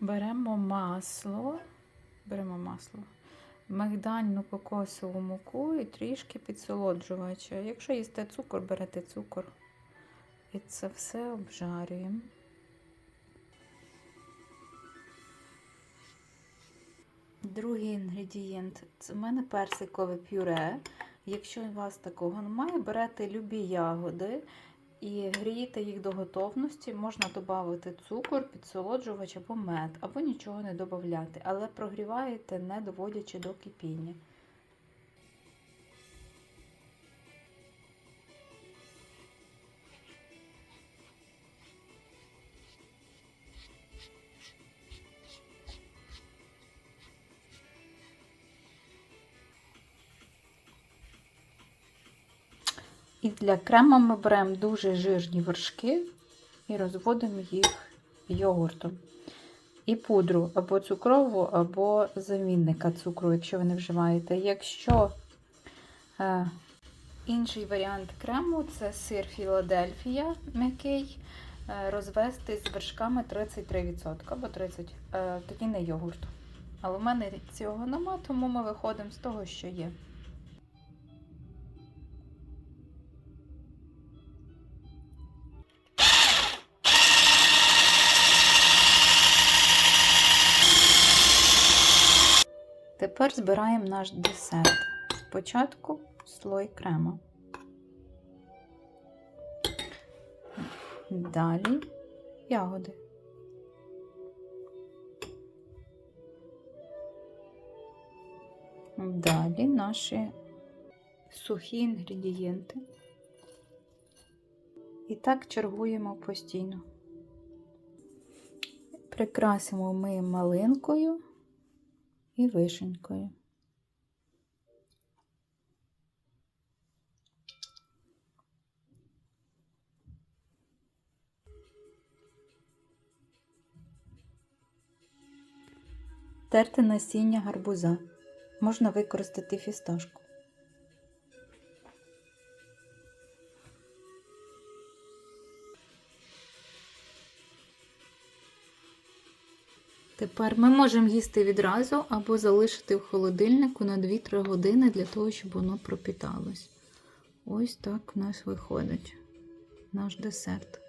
Беремо масло, беремо масло, мигдальну кокосову муку і трішки підсолоджувача. Якщо їсте цукор, берете цукор. І це все обжарюємо. Другий інгредієнт це в мене персикове пюре. Якщо у вас такого немає, берете любі ягоди і грієте їх до готовності. Можна додати цукор, підсолоджувач або мед, або нічого не додати, але прогріваєте, не доводячи до кипіння. І для крема ми беремо дуже жирні вершки і розводимо їх йогуртом. І пудру або цукрову, або замінника цукру, якщо ви не вживаєте. Якщо е, інший варіант крему це сир Філадельфія м'який, е, розвести з вершками 33% або 30%, е, тоді не йогурт. Але в мене цього нема, тому ми виходимо з того, що є. Тепер збираємо наш десерт. Спочатку слой крема. Далі ягоди. Далі наші сухі інгредієнти. І так чергуємо постійно. Прикрасимо ми малинкою і вишенькою. Терти насіння гарбуза. Можна використати фісташку. Тепер ми можемо їсти відразу або залишити в холодильнику на 2-3 години для того, щоб воно пропіталось. Ось так в нас виходить наш десерт.